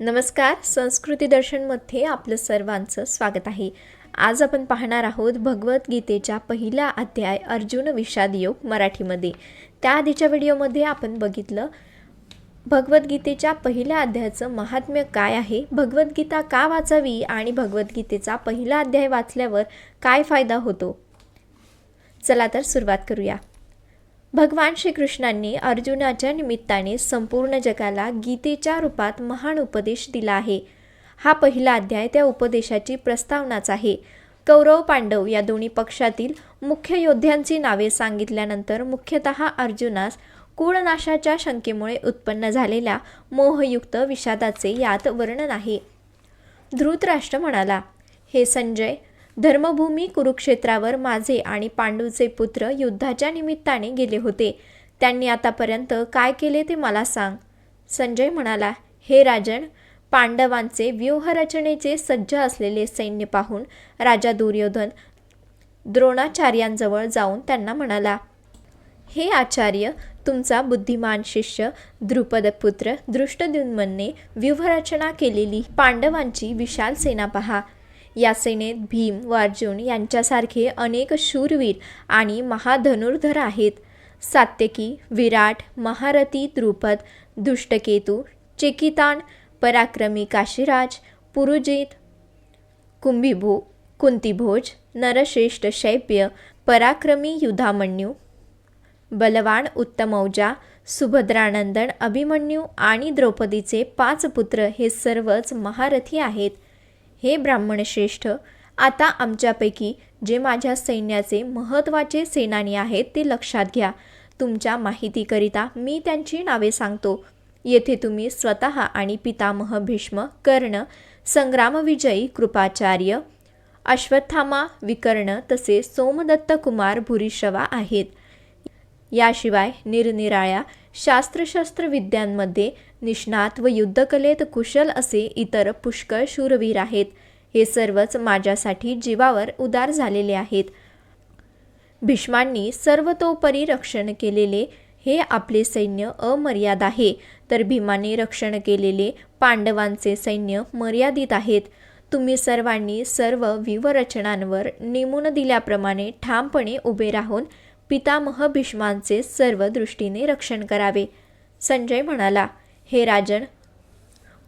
नमस्कार संस्कृती दर्शनमध्ये आपलं सर्वांचं स्वागत आहे. आज आपण पाहणार आहोत भगवद्गीतेच्या पहिला अध्याय अर्जुन विषाद योग मराठीमध्ये. त्याआधीच्या व्हिडिओमध्ये आपण बघितलं भगवद्गीतेच्या पहिल्या अध्यायाचं महात्म्य काय आहे? भगवद्गीता का वाचावी आणि भगवद्गीतेचा पहिला अध्याय वाचल्यावर काय फायदा होतो? चला तर सुरुवात करूया. भगवान श्रीकृष्णांनी अर्जुनाच्या निमित्ताने संपूर्ण जगाला गीतेच्या रूपात महान उपदेश दिला आहे. हा पहिला अध्याय त्या उपदेशाची प्रस्तावनाच आहे. कौरव पांडव या दोन्ही पक्षातील मुख्य योद्ध्यांची नावे सांगितल्यानंतर मुख्यतः अर्जुनास कुळनाशाच्या शंकेमुळे उत्पन्न झालेल्या मोहयुक्त विषादाचे यात वर्णन आहे. धृतराष्ट्र म्हणाला हे संजय धर्मभूमी कुरुक्षेत्रावर माझे आणि पांडूचे पुत्र युद्धाच्या निमित्ताने गेले होते. त्यांनी आतापर्यंत काय केले ते मला सांग. संजय म्हणाला हे राजन पांडवांचे व्यूहरचनेचे सज्ज असलेले सैन्य पाहून राजा दुर्योधन द्रोणाचार्यांजवळ जाऊन त्यांना म्हणाला हे आचार्य तुमचा बुद्धिमान शिष्य द्रुपदपुत्र दृष्टद्युम्नने व्यूहरचना केलेली पांडवांची विशाल सेना पहा. या सेनेत भीम व अर्जुन यांच्यासारखे अनेक शूरवीर आणि महाधनुर्धर आहेत. सात्यकी विराट महारथी द्रुपद दुष्टकेतू चेकितान पराक्रमी काशीराज पुरुजित कुंभिभो कुंतीभोज नरश्रेष्ठ शैप्य पराक्रमी युधामन्यू बलवान उत्तमौजा सुभद्रानंदन अभिमन्यू आणि द्रौपदीचे पाच पुत्र हे सर्वच महारथी आहेत. हे ब्राह्मण श्रेष्ठ आता आमच्यापैकी जे माझ्या सैन्याचे महत्त्वाचे सेनानी आहेत ते लक्षात घ्या. तुमच्या माहितीकरिता मी त्यांची नावे सांगतो. येथे तुम्ही स्वतः आणि पितामह भीष्म कर्ण संग्रामविजयी कृपाचार्य अश्वत्थामा विकर्ण तसे सोमदत्त कुमार भुरिशवा आहेत. याशिवाय निरनिराळ्या शास्त्रशस्त्र विद्यांमध्ये निष्णात व युद्धकलेत कुशल असे इतर पुष्कळ शूरवीर आहेत. हे सर्वच माझ्यासाठी जीवावर उदार झालेले आहेत. भीष्मांनी सर्वतोपरी रक्षण केलेले हे आपले सैन्य अमर्याद आहे. तर भीमाने रक्षण केलेले पांडवांचे सैन्य मर्यादित आहेत. तुम्ही सर्वांनी सर्व विवरचनांवर नेमून दिल्याप्रमाणे ठामपणे उभे राहून पितामह भीष्मांचे सर्व दृष्टीने रक्षण करावे. संजय म्हणाला हे राजन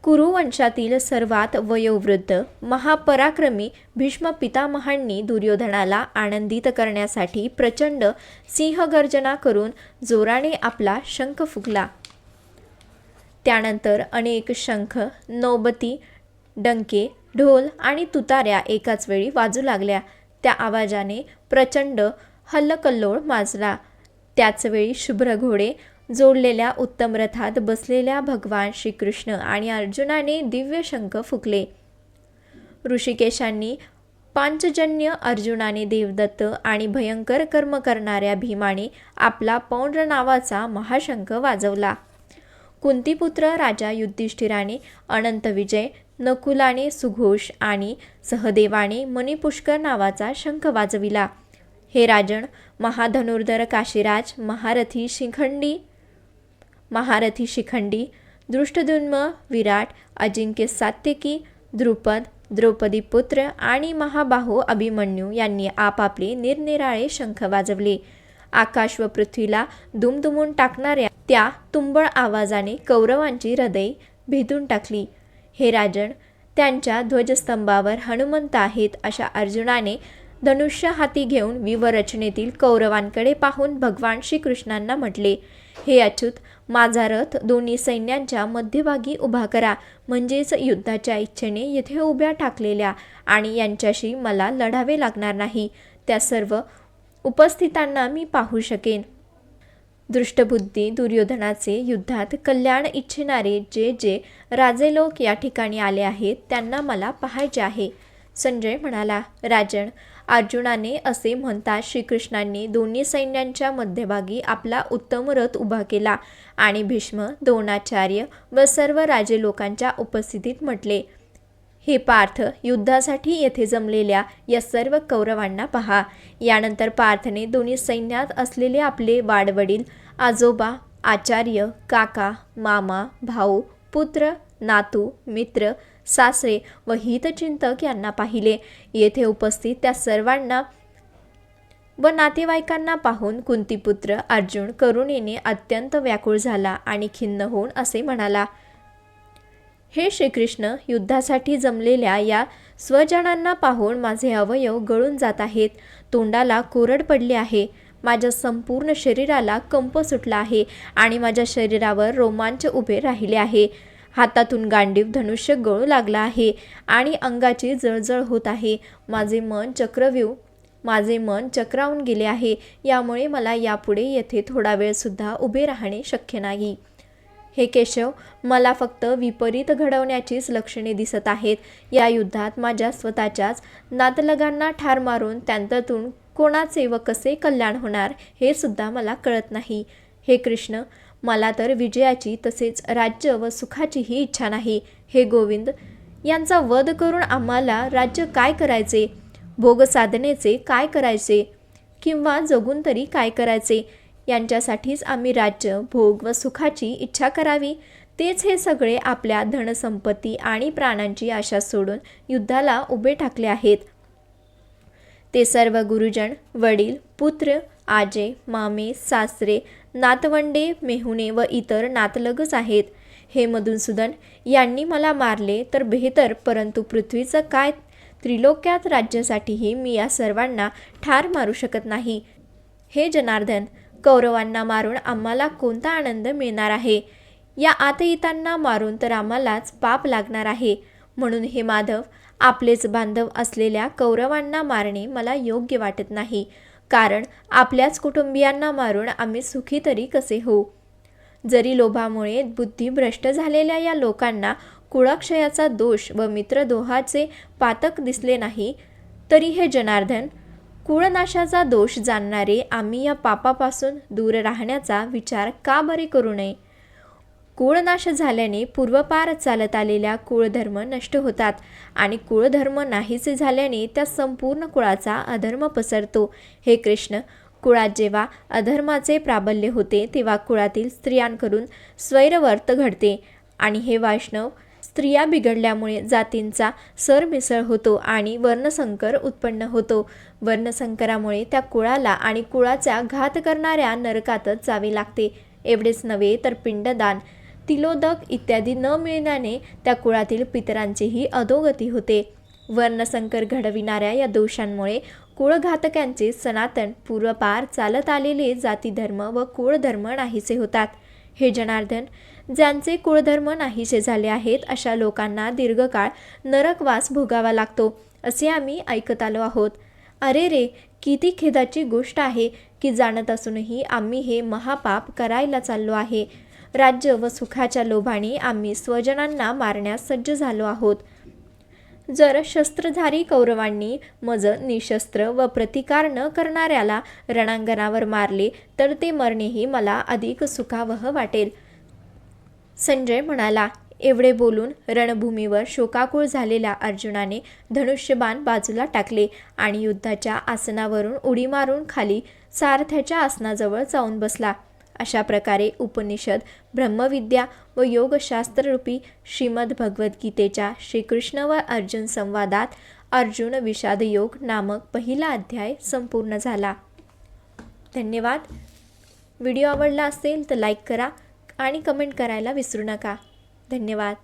कुरुवंशातील सर्वात वयोवृद्ध महापराक्रमी भीष्म पितामहांनी दुर्योधनाला आनंदित करण्यासाठी प्रचंड सिंहगर्जना करून जोराने आपला शंख फुकला त्यानंतर अनेक शंख नौबती डंके ढोल आणि तुताऱ्या एकाच वेळी वाजू लागल्या. त्या आवाजाने प्रचंड हल्लकल्लोळ माजला. त्याचवेळी शुभ्र घोडे जोडलेल्या उत्तम रथात बसलेल्या भगवान श्रीकृष्ण आणि अर्जुनाने दिव्य शंख फुकले. ऋषिकेशांनी पांचजन्य अर्जुनाने देवदत्त आणि भयंकर कर्म करणाऱ्या भीमाने आपला पौंड्र नावाचा महाशंख वाजवला. कुंतीपुत्र राजा युधिष्ठिराने अनंत विजय नकुलाने सुघोष आणि सहदेवाने मणिपुष्कर नावाचा शंख वाजविला. हे राजन महाधनुर्धर काशीराज महारथी शिखंडी महारथी शिखंडी दृष्टदुन्म विराट अजिंक्य सात्यकी द्रुपद द्रौपदी पुत्र आणि महाबाहू अभिमन्यू यांनी आपापले निरनिराळे शंख वाजवले. आकाश व पृथ्वीला दुमदुमून टाकणाऱ्या त्या तुंबळ आवाजाने कौरवांची हृदय भेदून टाकली. हे राजन त्यांच्या ध्वजस्तंभावर हनुमंत आहेत अशा अर्जुनाने धनुष्य हाती घेऊन विवरचनेतील कौरवांकडे पाहून भगवान श्रीकृष्णांना म्हटले हे अच्युत माझा रथ दोन्ही सैन्यांच्या मध्यभागी उभा करा. म्हणजेच युद्धाच्या इच्छेने येथे उभ्या टाकलेल्या आणि यांच्याशी मला लढावे लागणार नाही. त्या सर्व उपस्थितांना मी पाहू शकेन. दृष्टबुद्धी दुर्योधनाचे युद्धात कल्याण इच्छिणारे जे जे राजे लोक या ठिकाणी आले आहेत त्यांना मला पाहायचे आहे. संजय म्हणाला राजन अर्जुनाने असे म्हणता श्रीकृष्णांनी दोन्ही सैन्यांच्या मध्यभागी आपला उत्तम रथ उभा केला आणि भीष्म द्रोणाचार्य व सर्व राजे लोकांच्या उपस्थितीत म्हटले हे पार्थ युद्धासाठी येथे जमलेल्या या सर्व कौरवांना पहा. यानंतर पार्थने दोन्ही सैन्यात असलेले आपले वाडवडील आजोबा आचार्य काका मामा भाऊ पुत्र नातू मित्र सासरे व हितचिंतक यांना पाहिले. येथे उपस्थित त्या सर्वांना व नातेवाईकांना पाहून कुंतीपुत्र अर्जुन करुणेने अत्यंत व्याकुळ झाला आणि खिन्न होऊन असे म्हणाला हे श्रीकृष्ण युद्धासाठी जमलेल्या या स्वजनांना पाहून माझे अवयव गळून जात आहेत. तोंडाला कोरड पडली आहे. माझ्या संपूर्ण शरीराला कंप सुटला आहे आणि माझ्या शरीरावर रोमांच उभे राहिले आहे. हातातून गांडीव धनुष्य गळू लागला आहे आणि अंगाची जळजळ होत आहे. माझे मन चक्रव्यूह माझे मन चक्रावून गेले आहे. यामुळे मला यापुढे येथे थोडा वेळसुद्धा उभे राहणे शक्य नाही. हे केशव मला फक्त विपरीत घडवण्याचीच लक्षणे दिसत आहेत. या युद्धात माझ्या स्वतःच्याच नातलगांना ठार मारून त्यांच्यातून कोणाचे व कसे कल्याण होणार हे सुद्धा मला कळत नाही. हे कृष्ण मला तर विजयाची तसेच राज्य व सुखाचीही इच्छा नाही. हे गोविंद यांचा वध करून आम्हाला राज्य काय करायचे? भोग साधनेचे काय करायचे? किंवा जगून तरी काय करायचे? यांच्यासाठीच आम्ही राज्य भोग व सुखाची इच्छा करावी. तेच हे सगळे आपल्या धनसंपत्ती आणि प्राणांची आशा सोडून युद्धाला उभे ठाकले आहेत. ते सर्व गुरुजन वडील पुत्र आजे मामे सासरे नातवंडे मेहुणे व इतर नातलगच आहेत. हे मधुसूदन यांनी मला मारले तर बेहतर परंतु पृथ्वीचं काय त्रिलोक्यात राज्यासाठीही मी या सर्वांना ठार मारू शकत नाही. हे जनार्दन कौरवांना मारून आम्हाला कोणता आनंद मिळणार आहे? या आतयितांना मारून तर आम्हालाच पाप लागणार आहे. म्हणून हे माधव आपलेच बांधव असलेल्या कौरवांना मारणे मला योग्य वाटत नाही. कारण आपल्याच कुटुंबियांना मारून आम्ही सुखी तरी कसे होऊ? जरी लोभामुळे बुद्धी भ्रष्ट झालेल्या या लोकांना कुळाक्षयाचा दोष व मित्रदोहाचे पातक दिसले नाही तरी हे जनार्दन कुळनाशाचा दोष जाणणारे आम्ही या पापापासून दूर राहण्याचा विचार का बरे करू नये? कुळनाश झाल्याने पूर्वपार चालत आलेल्या कुळधर्म नष्ट होतात आणि कुळधर्म नाहीसे झाल्याने त्या संपूर्ण कुळाचा अधर्म पसरतो. हे कृष्ण कुळात जेव्हा अधर्माचे प्राबल्य होते तेव्हा कुळातील स्त्रियांकडून स्वैरवर्त घडते आणि हे वैष्णव स्त्रिया बिघडल्यामुळे जातींचा सरमिसळ होतो आणि वर्णसंकर उत्पन्न होतो. वर्णसंकरामुळे त्या कुळाला आणि कुळाचा घात करणाऱ्या नरकातच जावे लागते. एवढेच नव्हे तर पिंडदान तिलोदक इत्यादी न मिळण्याने त्या कुळातील पितरांचीही अधोगती होते. वर्णसंकर घडविणाऱ्या या दोषांमुळे कुळघातकांचे सनातन पूर्वपार चालत आलेले जातीधर्म व कुळधर्म नाहीसे होतात. हे जनार्दन ज्यांचे कुळधर्म नाहीसे झाले आहेत अशा लोकांना दीर्घकाळ नरकवास भोगावा लागतो असे आम्ही ऐकत आलो आहोत. अरे रे किती खेदाची गोष्ट आहे की जाणत असूनही आम्ही हे महापाप करायला चाललो आहे. राज्य व सुखाच्या लोभाने आम्ही स्वजनांना मारण्यास सज्ज झालो आहोत. जर शस्त्रधारी कौरवांनी मज निशस्त्र व प्रतिकार न करणाऱ्याला रणांगणावर मारले तर ते मरणेही मला अधिक सुखावह वाटेल. संजय म्हणाला एवढे बोलून रणभूमीवर शोकाकुळ झालेल्या अर्जुनाने धनुष्यबाण बाजूला टाकले आणि युद्धाच्या आसनावरून उडी मारून खाली सारथ्याच्या आसनाजवळ जाऊन बसला. अशा प्रकारे उपनिषद ब्रह्मविद्या व योगशास्त्ररूपी श्रीमद भगवद्गीतेच्या श्रीकृष्ण व अर्जुन संवादात अर्जुन विषादयोग नामक पहिला अध्याय संपूर्ण झाला. धन्यवाद. व्हिडिओ आवडला असेल तर लाईक करा आणि कमेंट करायला विसरू नका. धन्यवाद.